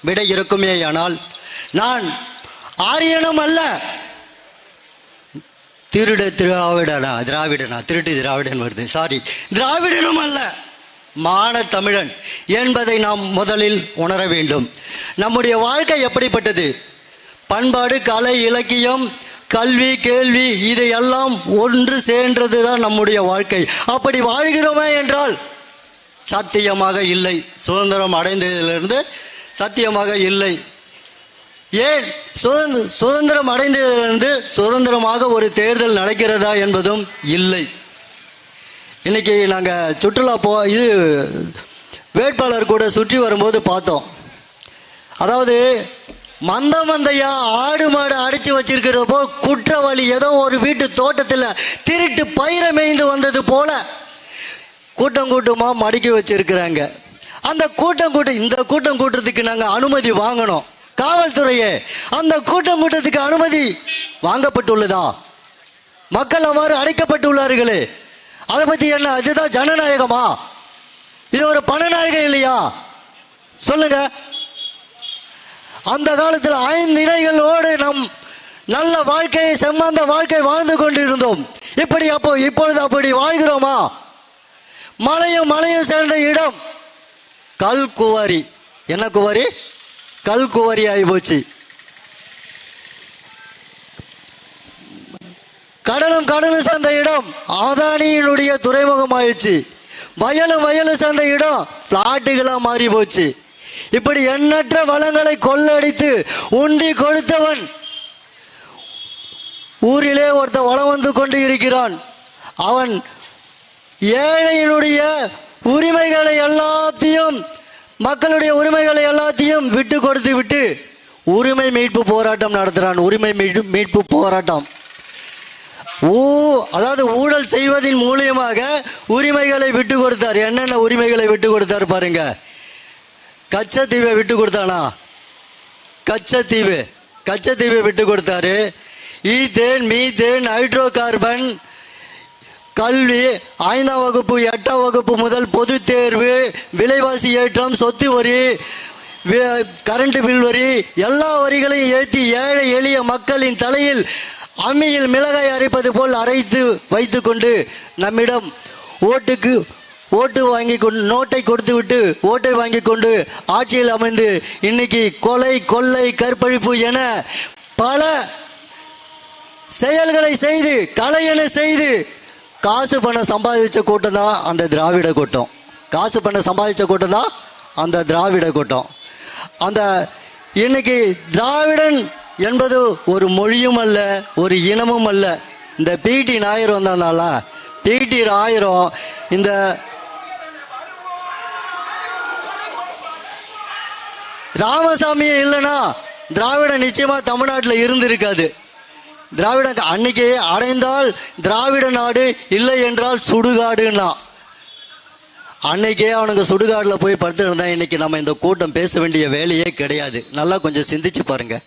விடை இருக்குமேயானால் நான் ஆரியனும் அல்ல. திருட திராவிடனா திராவிடனா திருட்டு திராவிடன் வருது. சாரி திராவிடனும் அல்ல. மான தமிழன் என்பதை நாம் முதலில் உணர வேண்டும். நம்முடைய வாழ்க்கை எப்படிப்பட்டது? பண்பாடு கலை இலக்கியம் கல்வி கேள்வி இதையெல்லாம் ஒன்று சேர்ந்தது தான் நம்முடைய வாழ்க்கை. அப்படி வாழ்கிறோமே என்றால் சத்தியமாக இல்லை. சுதந்திரம் அடைந்ததிலிருந்து சத்தியமாக இல்லை. ஏன்? சுதந்திர சுதந்திரம் அடைந்ததிலிருந்து சுதந்திரமாக ஒரு தேர்தல் நடக்கிறதா என்பதும் இல்லை. இன்னைக்கு நாங்கள் சுற்றுலா போ இது வேட்பாளர் கூட சுற்றி வரும்போது பார்த்தோம். அதாவது மந்த மந்தையா ஆடு மாடு அடிச்சு வச்சிருக்கிறது போல் குற்றவாளி ஏதோ ஒரு வீட்டு தோட்டத்தில் திருட்டு பயிரை மேய்ந்து வந்தது போல கூட்டம் கூட்டமாக மடக்கி வச்சிருக்கிறாங்க. அந்த கூட்டம் கூட்டம் இந்த கூட்டம் கூட்டத்துக்கு நாங்கள் அனுமதி வாங்கணும். காவல்துறையே அந்த கூட்டம் கூட்டத்துக்கு அனுமதி வாங்கப்பட்டுள்ளதா? மக்கள் அவ்வாறு அடைக்கப்பட்டுள்ளார்களே. அதை பற்றி என்ன அதுதான் ஜனநாயகமா? இது ஒரு பணநாயகம் இல்லையா? சொல்லுங்க. அந்த காலத்தில் ஐந்து இணைகளோடு நம் நல்ல வாழ்க்கையை செம்மந்த வாழ்க்கை வாழ்ந்து கொண்டிருந்தோம். இப்படி அப்போ இப்பொழுது அப்படி வாழ்கிறோமா? மலையும் மலையும் சேர்ந்த இடம். கல் குவாரி. என்ன குவாரி? கல் குவாரி ஆகி போச்சு கடலும் கடலும் சேர்ந்த இடம் ஆதானியினுடைய துறைமுகம் ஆயிடுச்சு. வயலும் வயலும் சேர்ந்த இடம் பிளாட்டுகளாக மாறி போச்சு இப்படி எண்ணற்ற வளங்களை கொள்ளடித்து உண்டி கொடுத்தவன் ஊரிலே ஒருத்தன் வளம் வந்து கொண்டு இருக்கிறான். அவன் ஏழையினுடைய உரிமைகளை எல்லாத்தையும் மக்களுடைய உரிமைகளை எல்லாத்தையும் விட்டு கொடுத்து விட்டு உரிமை மீட்பு போராட்டம் நடத்துகிறான் உரிமை மீட்பு மீட்பு போராட்டம். ஊ அதாவது ஊழல் செய்வதன் மூலியமாக உரிமைகளை விட்டு கொடுத்தார். என்னென்ன உரிமைகளை விட்டு கொடுத்தார் பாருங்க. கச்சத்தீவை விட்டு கொடுத்தானா? கச்சத்தீவு. கச்சத்தீவை விட்டு கொடுத்தாரு. ஈத்தேன் மீத்தேன் ஹைட்ரோ கார்பன் கல்வி ஐந்தாம் வகுப்பு எட்டாம் வகுப்பு முதல் பொது தேர்வு விலைவாசி ஏற்றம் சொத்து வரி கரண்ட் பில் வரி எல்லா வரிகளையும் ஏற்றி ஏழை எளிய மக்களின் தலையில் அம்மியில் மிளகாய் அரைப்பது போல் அரைத்து வைத்துக்கொண்டு நம்மிடம் ஓட்டுக்கு ஓட்டு வாங்கி கொண்டு நோட்டை கொடுத்து விட்டு ஓட்டை வாங்கி கொண்டு ஆட்சியில் அமைந்து இன்னைக்கு கொலை கொள்ளை கற்பழிப்பு என பல செயல்களை செய்து கலையென செய்து காசு பணம் சம்பாதிச்ச கூட்டம் தான் அந்த திராவிட கூட்டம். காசு பணம் சம்பாதிச்ச கூட்டம் தான் அந்த திராவிட கூட்டம். அந்த இன்னைக்கு திராவிடன் என்பது ஒரு மொழியும் அல்ல ஒரு இனமும் அல்ல. இந்த பிடி ஞாயிறு வந்ததுனால பிடி ஆயிரம் இந்த ராமசாமியே இல்லைன்னா திராவிட நிச்சயமாக தமிழ்நாட்டில் இருந்திருக்காது. திராவிட அன்னைக்கு அடைந்தால் திராவிட நாடு இல்லை என்றால் சுடுகாடுன்னா. அன்னைக்கே அவனுங்க சுடுகாடில் போய் படுத்துருந்தா இன்னைக்கு நம்ம இந்த கூட்டம் பேச வேண்டிய வேலையே கிடையாது. நல்லா கொஞ்சம் சிந்திச்சு பாருங்க.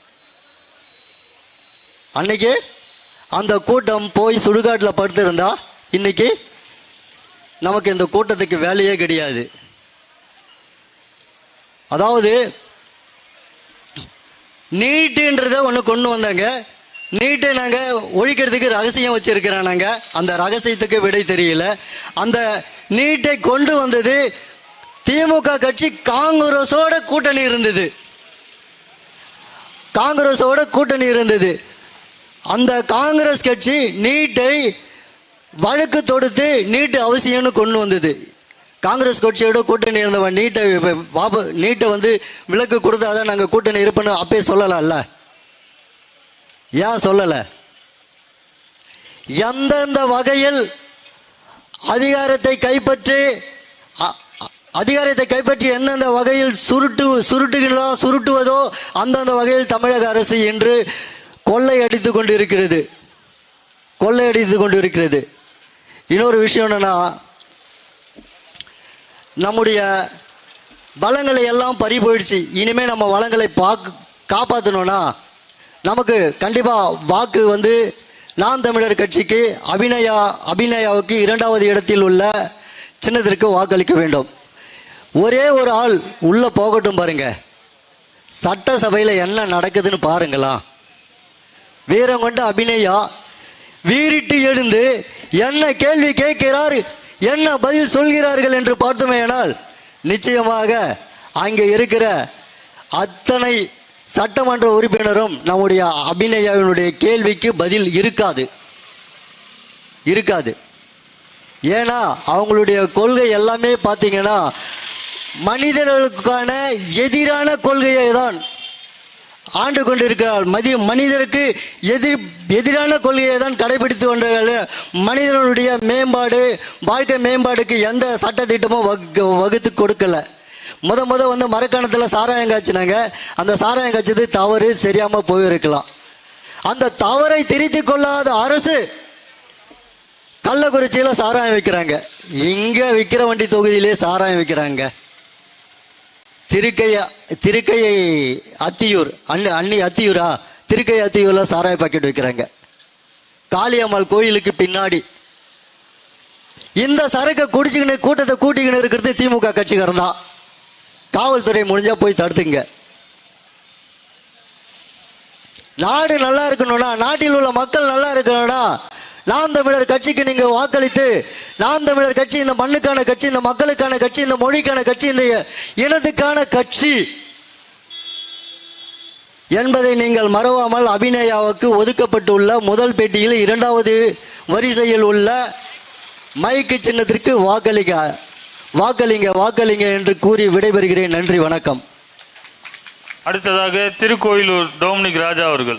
அன்னைக்கு அந்த கூட்டம் போய் சுடுகாட்டில் படுத்திருந்தா இன்னைக்கு நமக்கு இந்த கூட்டத்துக்கு வேலையே கிடையாது. அதாவது நீட்டுன்றத ஒன்று கொண்டு வந்தாங்க. நீட்டை நாங்கள் ஒழிக்கிறதுக்கு ரகசியம் வச்சுருக்கிறோம் நாங்கள் அந்த ரகசியத்துக்கு விடை தெரியல. அந்த நீட்டை கொண்டு வந்தது திமுக கட்சி காங்கிரஸோட கூட்டணி இருந்தது. காங்கிரஸோட கூட்டணி இருந்தது. அந்த காங்கிரஸ் கட்சி நீட்டை வழக்கு தொடுத்து நீட்டு அவசியம்னு கொண்டு வந்தது. காங்கிரஸ் கட்சியோட கூட்டணி இருந்தவன் நீட்டை வாப நீட்டை வந்து விலக்கு கொடுத்தாதான் நாங்கள் கூட்டணி இருப்போன்னு அப்பயே சொல்லலாம்ல. ஏன் சொல்லலை? எந்தெந்த வகையில் அதிகாரத்தை கைப்பற்றி அ- அதிகாரத்தை கைப்பற்றி எந்தெந்த வகையில் சுருட்டு சுருட்டுகளோ சுருட்டுவதோ அந்தந்த வகையில் தமிழக அரசு இன்று கொள்ளையடித்து கொண்டு இருக்கிறது கொள்ளையடித்து கொண்டு இருக்கிறது இன்னொரு விஷயம் என்னென்னா நம்முடைய வளங்களை எல்லாம் பறி போயிடுச்சு. இனிமேல் நம்ம வளங்களை பாக்கு காப்பாற்றணும்னா நமக்கு கண்டிப்பாக வாக்கு வந்து நாம் தமிழர் கட்சிக்கு அபிநயா அபிநயாவுக்கு இரண்டாவது இடத்தில் உள்ள சின்னத்திற்கு வாக்களிக்க வேண்டும். ஒரே ஒரு ஆள் உள்ளே போகட்டும் பாருங்க. சட்டசபையில் என்ன நடக்குதுன்னு பாருங்களா வீரம் கொண்ட அபிநயா வீரிட்டு எழுந்து என்ன கேள்வி கேட்கிறார் என்ன பதில் சொல்கிறார்கள் என்று பார்த்தோமேயானால் நிச்சயமாக அங்கே இருக்கிற அத்தனை சட்டமன்ற உறுப்பினரும் நம்முடைய அபிநயாவினுடைய கேள்விக்கு பதில் இருக்காது. இருக்காது. ஏன்னா அவங்களுடைய கொள்கை எல்லாமே பார்த்தீங்கன்னா மனிதர்களுக்கான எதிரான கொள்கையை தான் ஆண்டு கொண்டிருக்கிறார். மதிய மனிதருக்கு எதிர் எதிரான கொள்கையை தான் கடைபிடித்து கொண்டார்கள் மனிதனுடைய மேம்பாடு வாழ்க்கை மேம்பாடுக்கு எந்த சட்டத்திட்டமும் வகு வகுத்து கொடுக்கல. முத முத வந்து மரக்கணத்தில் சாராயம் காய்ச்சினாங்க. அந்த சாராயம் காய்ச்சது தவறு சரியாமல் போயிருக்கலாம். அந்த தவறை திருத்தி கொள்ளாத அரசு கள்ளக்குறிச்சியில் சாராயம் விற்கிறாங்க இங்கே விற்கிற வண்டி தொகுதியிலே சாராயம் விற்கிறாங்க திருக்கையா திருக்கையை அத்தியூர் அண்ணு அண்ணி அத்தியூரா? திருக்கை அத்தியூரில் சாராய பாக்கெட் வைக்கிறாங்க. காளியம்மாள் கோயிலுக்கு பின்னாடி. இந்த சரக்கை குடிச்சுக்கின்னு கூட்டத்தை கூட்டிக்கின்னு இருக்கிறது திமுக கட்சிக்காரன் தான். காவல்துறை முடிஞ்சா போய் தடுத்துங்க. நாடு நல்லா இருக்கணும்னா நாட்டில் உள்ள மக்கள் நல்லா இருக்கணும்னா நாம் தமிழர் கட்சிக்கு நீங்க வாக்களித்து நாம் தமிழர் கட்சி இந்த மண்ணுக்கான கட்சி இந்த மக்களுக்கான கட்சி இந்த மொழிக்கான கட்சி இந்த இனத்துக்கான கட்சி என்பதை நீங்கள் மறவாமல் அபிநயாவுக்கு ஒதுக்கப்பட்டுள்ள முதல் பெட்டியில் இரண்டாவது வரிசையில் உள்ள மைக்கு சின்னத்திற்கு வாக்களிக்க வாக்களிங்க வாக்களிங்க என்று கூறி விடைபெறுகிறேன். நன்றி வணக்கம். அடுத்ததாக திருக்கோயிலூர் டோமினிக் ராஜா அவர்கள்.